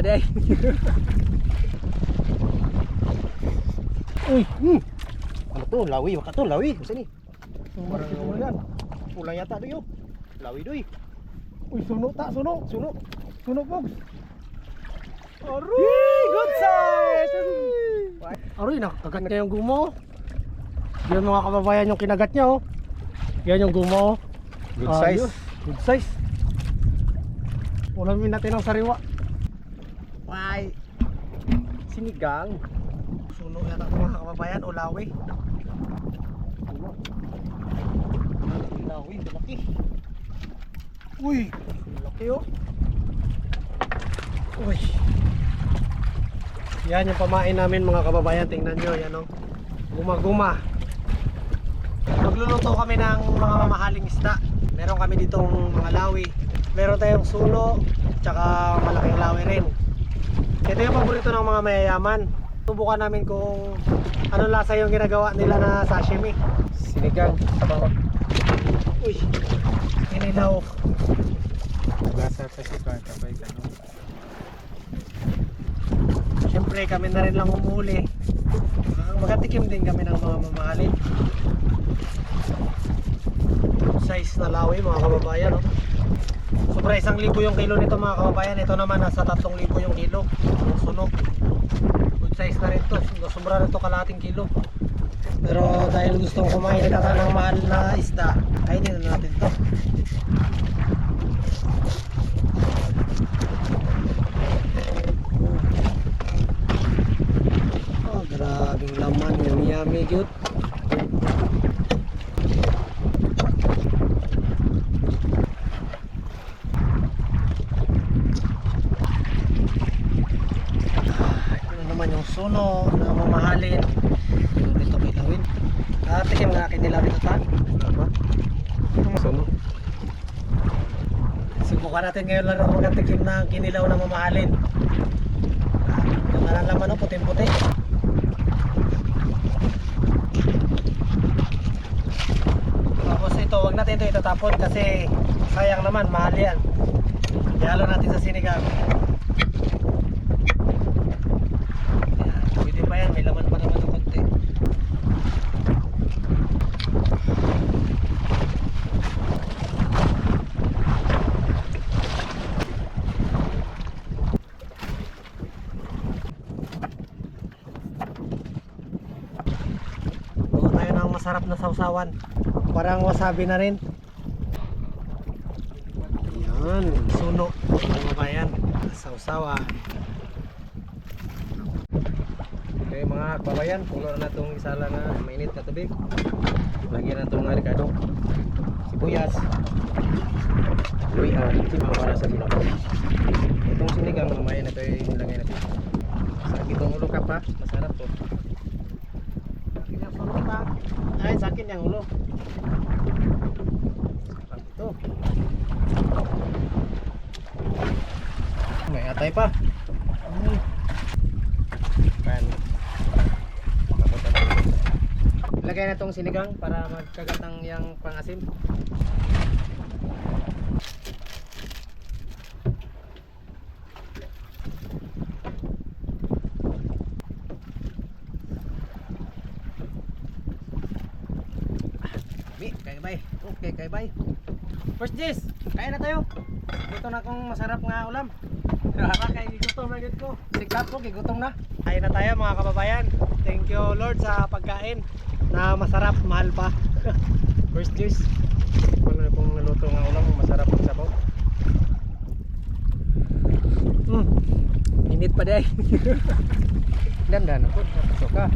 pa day. Uy, Hmm. Ano to? Lawi. Baka to. Lawi. Masa ni? Parang yan. Pulang yata oh. Lawi doy. uy suno ta, suno. Suno. Suno pogs. Aroy! Good size! Aroy, nakagat niya yung gumo. Yan mga kababayan yung kinagat niya oh. Yan yung gumo. Good size. Ayos. Good size. Ulamin natin ang sariwa. Why? Sinigang. Suno yata ito mga kababayan, ulawi. Lawi. Malaki. Uy, laki oh. Uy. Yan yung pamain namin mga kababayan, tingnan nyo, yan oh. Guma-guma. Magluluto kami ng mga mamahaling isda. Meron kami ditong mga lawi. Meron tayong sulo, tsaka malaking lawi rin. Ito yung paborito ng mga mayayaman. Subukan namin kung ano lasa yung ginagawa nila na sashimi. Sinigang. Sabaw. Uy, inilaw. Lasa sa sika. Kapay ka no? Siyempre kami na rin lang umuli. Uh, magatikim din kami ng mga mamahalin. Size na lawi mga kababayan. No? Sobra isang libo yung kilo nito mga kababayan. Ito naman nasa tatlong libo yung kilo. Sunog. Good size na rin to. Sobra rin to kalating kilo. Pero dahil gustong kumain ka ng mahal na isda, kainin na natin to. Oh, grabing laman. Yummy yummy cute. Ano naman yung suno na mamahalin. Yung dito may lawin. Ah, nga akin nila dito ta. Suno. Subukan natin ngayon lang ako magatikim ng kinilaw na mamahalin. Ah, yung nga laman no, puting-puti. Tapos ito, wag natin ito itatapon kasi sayang naman, mahal yan. Ihalo natin sa sinigang. Yan, pwede pa yan, may laman pa naman ng konti. Gawa tayo ng masarap na sausawan. Parang wasabi na rin. Yan, suno. Mga bayan. Sausawan. Okay mga kababayan, puno na itong isa lang na mainit na tubig. Lagyan na itong ricado. Sibuyas. Luya. Timang para sa sinaw. Itong sinigang mamaya na ito yung ilagay natin. Sakit itong ulo ka pa. Masarap to. Yung suno ka. Ay, sa akin yung ulo. Sarap ito. May atay pa. Mm. Pan. Lagay na itong sinigang para magkagat ng yung pangasim. Bi, kay bay. Okay, kay bay. First dish, kain na tayo. Ito na kong masarap nga ulam. kay gutom na gid ko. Sikat po, gigutom na. Kain na tayo mga kababayan. Thank you Lord sa pagkain na masarap, mahal pa. First dish. Ano na pong naluto nga ulam, masarap ang sabaw. Mm. Init pa day. Ganda na po, pasok ka.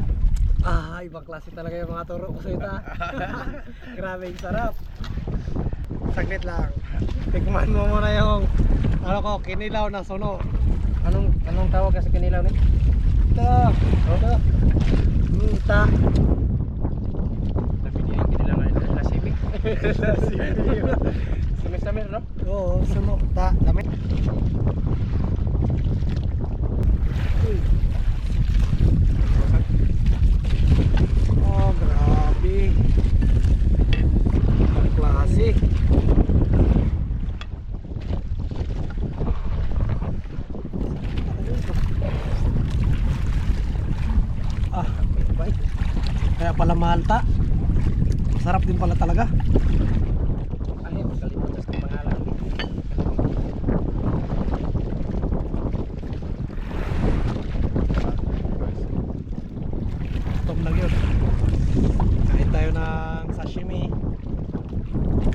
Ah, ibang klase talaga yung mga turo ko sa ita. Grabe yung sarap. Saglit lang. Tikman mo muna yung ano ko, kinilaw na suno. Anong anong tawag ka sa kanilaw ni? Ito. Ito. Ta. Sabi niya yung kanilaw nga lasimi. Sumi-sumi, no? Oo, suno. Ta. Damit. Uy. Oh, grabe. Ang klase. Pala mahal ta. Sarap din pala talaga. Ay, kalimutan sa pangalan. Tom lang yun. Kain tayo ng sashimi.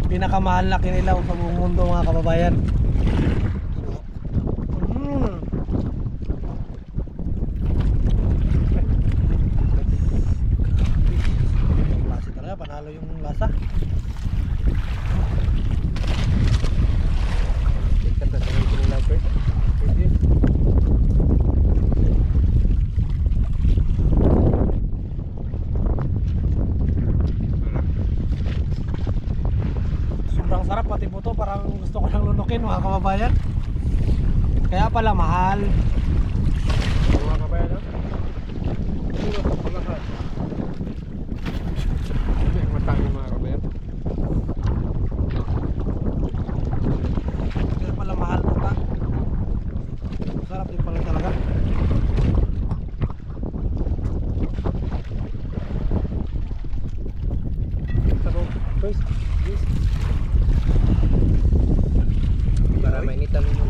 Pinakamahal na kinilaw sa buong mundo mga kababayan. ko to parang gusto ko lang lunukin mga kababayan. Kaya pala mahal. Mga kababayan sino oh. ko pala ha matami mga kababayan kaya pala mahal to sarap din pala talaga. Please, please. vitamin